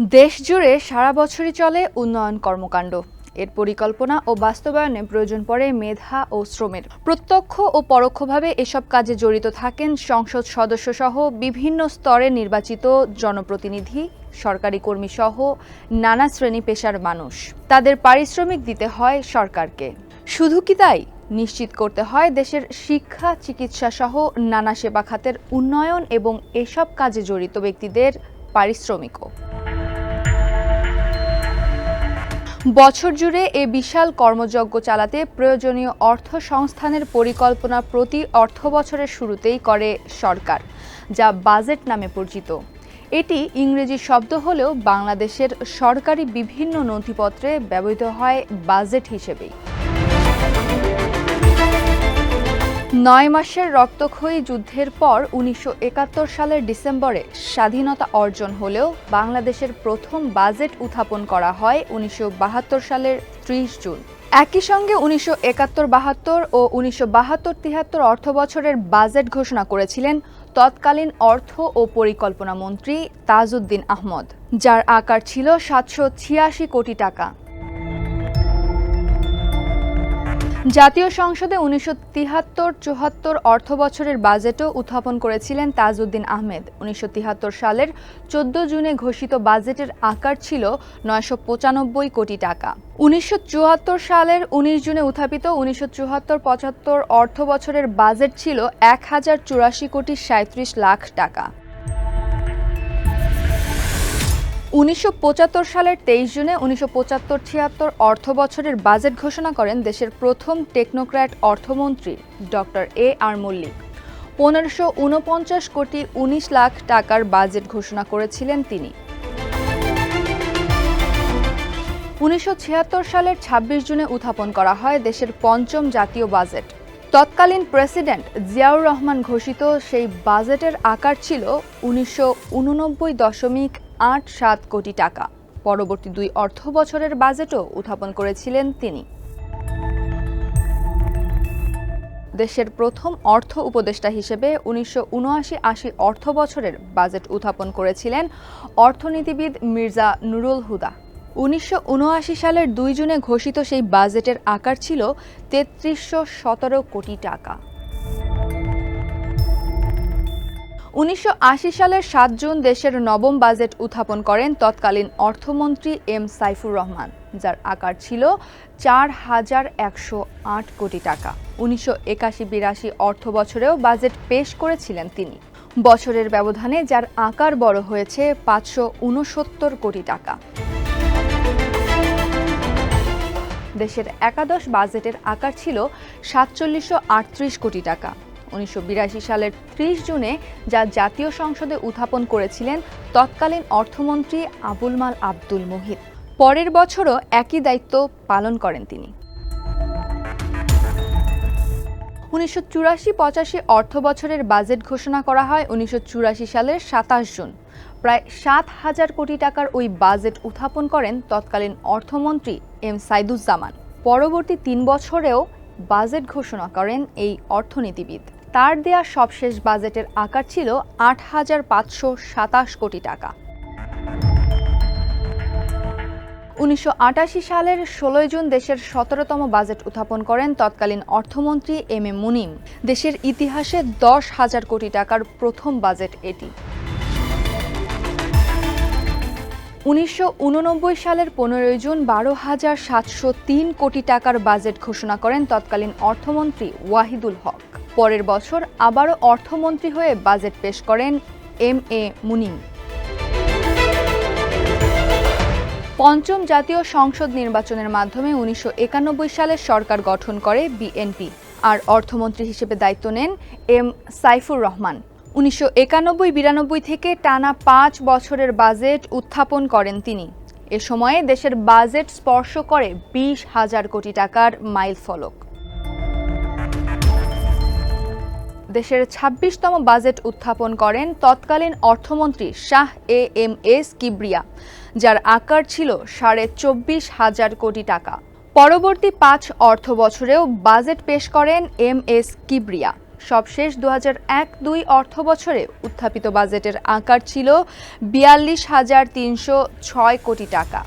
দেশ জুড়ে সারা বছরই চলে উন্নয়ন কর্মকাণ্ড। এর পরিকল্পনা ও বাস্তবায়নে প্রয়োজন পড়ে মেধা ও শ্রমের। প্রত্যক্ষ ও পরোক্ষভাবে এসব কাজে জড়িত থাকেন সংসদ সদস্য সহ বিভিন্ন স্তরে নির্বাচিত জনপ্রতিনিধি, সরকারি কর্মী সহ নানা শ্রেণি পেশার মানুষ। তাদের পারিশ্রমিক দিতে হয় সরকারকে। শুধু কি তাই? নিশ্চিত করতে হয় দেশের শিক্ষা, চিকিৎসা সহ নানা সেবা খাতের উন্নয়ন এবং এসব কাজে জড়িত ব্যক্তিদের পারিশ্রমিকও। বছর জুড়ে এ বিশাল কর্মযজ্ঞ চালাতে প্রয়োজনীয় অর্থ সংস্থানের পরিকল্পনা প্রতি অর্থ বছরের শুরুতেই করে সরকার, যা বাজেট নামে পরিচিত। এটি ইংরেজি শব্দ হলেও বাংলাদেশের সরকারি বিভিন্ন নথিপত্রে ব্যবহৃত হয় বাজেট হিসেবেই। নয় মাসের রক্তক্ষয়ী যুদ্ধের পর উনিশশো একাত্তর সালের ডিসেম্বরে স্বাধীনতা অর্জন হলেও বাংলাদেশের প্রথম বাজেট উত্থাপন করা হয় উনিশশো বাহাত্তর সালের ত্রিশ জুন। একই সঙ্গে উনিশশো একাত্তর বাহাত্তর ও উনিশশো বাহাত্তর তিহাত্তর অর্থ বছরের বাজেট ঘোষণা করেছিলেন তৎকালীন অর্থ ও পরিকল্পনা মন্ত্রী তাজউদ্দিন আহমদ, যার আকার ছিল সাতশো ছিয়াশি কোটি টাকা। জাতীয় সংসদে উনিশশো তিহাত্তর চুহাত্তর অর্থ বছরের বাজেটও উত্থাপন করেছিলেন তাজউদ্দিন আহমেদ। উনিশশো সালের চোদ্দ জুনে ঘোষিত বাজেটের আকার ছিল নয়শো পঁচানব্বই কোটি টাকা। উনিশশো চুয়াত্তর সালের উনিশ জুনে উত্থাপিত উনিশশো চুয়াত্তর পঁচাত্তর অর্থ বছরের বাজেট ছিল এক হাজার চুরাশি কোটি সাঁত্রিশ লাখ টাকা। উনিশশো পঁচাত্তর সালের তেইশ জুনে উনিশশো পঁচাত্তর ছিয়াত্তর অর্থ বছরের বাজেট ঘোষণা করেন দেশের প্রথম টেকনোক্র্যাট অর্থমন্ত্রী ডক্টর এ আর মল্লিক। পনেরোশো উনপঞ্চাশ কোটি উনিশ লাখ টাকার বাজেট ঘোষণা করেছিলেন তিনি। উনিশশো ছিয়াত্তর সালের ২৬ জুনে উত্থাপন করা হয় দেশের পঞ্চম জাতীয় বাজেট। তৎকালীন প্রেসিডেন্ট জিয়াউর রহমান ঘোষিত সেই বাজেটের আকার ছিল উনিশশো উননব্বই দশমিক আট সাত কোটি টাকা। পরবর্তী দুই অর্থ বছরের বাজেটও উত্থাপন করেছিলেন তিনি। দেশের প্রথম অর্থ উপদেষ্টা হিসেবে উনিশশো আশি অর্থ বছরের বাজেট উত্থাপন করেছিলেন অর্থনীতিবিদ মির্জা নুরুল হুদা। উনিশশো উনআশি সালের দুই জুনে ঘোষিত সেই বাজেটের আকার ছিল তেত্রিশশো সতেরো কোটি টাকা। উনিশশো আশি সালের সাত জুন দেশের নবম বাজেট উত্থাপন করেন তৎকালীন অর্থমন্ত্রী এম সাইফুর রহমান, যার আকার ছিল চার হাজার একশো আট কোটি টাকা। উনিশশো একাশি বিরাশি অর্থ বছরেও বাজেট পেশ করেছিলেন তিনি। বছরের ব্যবধানে যার আকার বড় হয়েছে পাঁচশো উনসত্তর কোটি টাকা। দেশের একাদশ বাজেটের আকার ছিল সাতচল্লিশশো আটত্রিশ কোটি টাকা। উনিশশো বিরাশি সালের ত্রিশ জুনে, যা জাতীয় সংসদে উত্থাপন করেছিলেন তৎকালীন অর্থমন্ত্রী আবুল মাল আব্দুল মোহিত। পরের বছরও একই দায়িত্ব পালন করেন তিনি। উনিশশো চুরাশি পঁচাশি অর্থ বছরের বাজেট ঘোষণা করা হয় উনিশশো চুরাশি সালের সাতাশ জুন। প্রায় সাত হাজার কোটি টাকার ওই বাজেট উত্থাপন করেন তৎকালীন অর্থমন্ত্রী এম সাইদুজ্জামান। পরবর্তী তিন বছরেও বাজেট ঘোষণা করেন এই অর্থনীতিবিদ। তার দেয়া সবশেষ বাজেটের আকার ছিল আট হাজার পাঁচশো সাতাশ কোটি টাকা। উনিশশো আটাশি সালের ষোলোই জুন দেশের সতেরোতম বাজেট উত্থাপন করেন তৎকালীন অর্থমন্ত্রী এম এ মুনিম। দেশের ইতিহাসে দশ হাজার কোটি টাকার প্রথম বাজেট এটি। উনিশশো উননব্বই সালের পনেরোই জুন বারো হাজার সাতশো তিন কোটি টাকার বাজেট ঘোষণা করেন তৎকালীন অর্থমন্ত্রী ওয়াহিদুল হক। পরের বছর আবারও অর্থমন্ত্রী হয়ে বাজেট পেশ করেন এম এ মুনিম। পঞ্চম জাতীয় সংসদ নির্বাচনের মাধ্যমে উনিশশো একানব্বই সালে সরকার গঠন করে বিএনপি, আর অর্থমন্ত্রী হিসেবে দায়িত্ব নেন এম সাইফুর রহমান। উনিশশো একানব্বই বিরানব্বই থেকে টানা পাঁচ বছরের বাজেট উত্থাপন করেন তিনি। এ সময়ে দেশের বাজেট স্পর্শ করে বিশ হাজার কোটি টাকার মাইল ফলক দেশের ছাব্বিশতম বাজেট উত্থাপন করেন তৎকালীন অর্থমন্ত্রী Shah A M S Kibria, যার আকার ছিল সাড়ে চব্বিশ হাজার কোটি টাকা। পরবর্তী পাঁচ অর্থ বছরেও বাজেট পেশ করেন এম এস কিবরিয়া। সবশেষ দু হাজার এক দুই অর্থ বছরে উত্থাপিত বাজেটের আকার ছিল বিয়াল্লিশ হাজার তিনশো ছয় কোটি টাকা।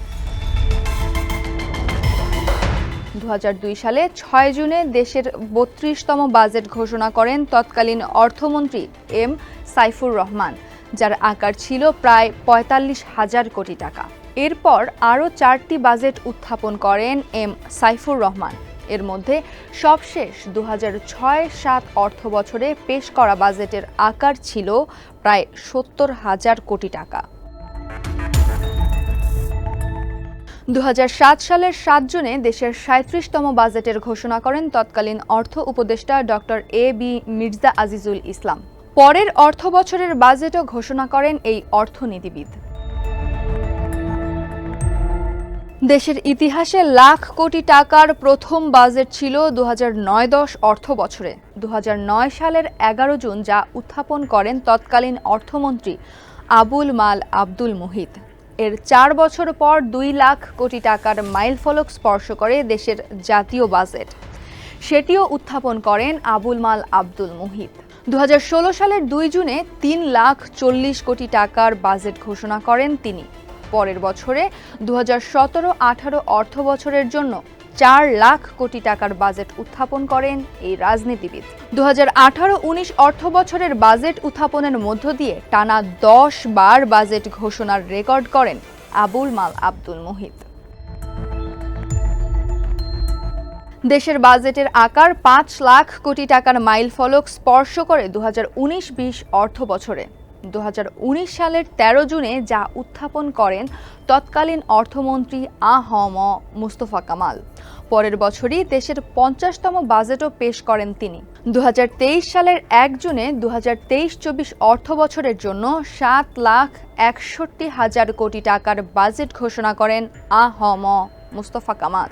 দু হাজার দুই সালে ছয় জুনে দেশের বত্রিশতম বাজেট ঘোষণা করেন তৎকালীন অর্থমন্ত্রী এম সাইফুর রহমান, যার আকার ছিল প্রায় পঁয়তাল্লিশ হাজার কোটি টাকা। এরপর আরও চারটি বাজেট উত্থাপন করেন এম সাইফুর রহমান। এর মধ্যে সবশেষ দু ছয় সাত অর্থ বছরে পেশ করা বাজেটের আকার ছিল প্রায় সত্তর হাজার কোটি টাকা। দু হাজার সাত সালের সাত জুনে দেশের সাঁত্রিশতম বাজেটের ঘোষণা করেন তৎকালীন অর্থ উপদেষ্টা doctor A B Mirza Azizul Islam. পরের অর্থ বছরের বাজেটও ঘোষণা করেন এই অর্থনীতিবিদ। দেশের ইতিহাসে লাখ কোটি টাকার প্রথম বাজেট ছিল দু নয় দশ অর্থ বছরে। দু হাজার নয় সালের এগারো জুন যা উত্থাপন করেন তৎকালীন অর্থমন্ত্রী আবুল মাল আব্দুল মুহিত। এর চার বছর পর দুই লাখ কোটি টাকার মাইলফলক স্পর্শ করে দেশের জাতীয় বাজেট। সেটিও উত্থাপন করেন আবুল মাল আব্দুল মুহিত। দু হাজার ষোলো সালের দুই জুনে তিন লাখ চল্লিশ কোটি টাকার বাজেট ঘোষণা করেন তিনি। পরের বছরে দু হাজার সতেরো আঠারো অর্থ বছরের জন্য চার লাখ কোটি টাকার বাজেট উত্থাপন করেন এই রাজনীতিবিদ। দু হাজার আঠারো উনিশ অর্থ বছরের বাজেট উত্থাপনের মধ্য দিয়ে টানা দশ বার বাজেট ঘোষণার রেকর্ড করেন আবুল মাল আব্দুল মুহিত। দেশের বাজেটের আকার পাঁচ লাখ কোটি টাকার মাইল ফলক স্পর্শ করে দু হাজার উনিশ বিশ অর্থ বছরে। দু হাজার উনিশ সালের ১৩ জুনে যা উত্থাপন করেন তৎকালীন অর্থমন্ত্রী আ হ ম মুস্তফা কামাল। পরের বছরই দেশের পঞ্চাশতম বাজেটও পেশ করেন তিনি। দু হাজার তেইশ সালের এক জুনে দু তেইশ চব্বিশ অর্থ বছরের জন্য সাত লাখ একষট্টি হাজার কোটি টাকার বাজেট ঘোষণা করেন আ হ ম মুস্তফা কামাল।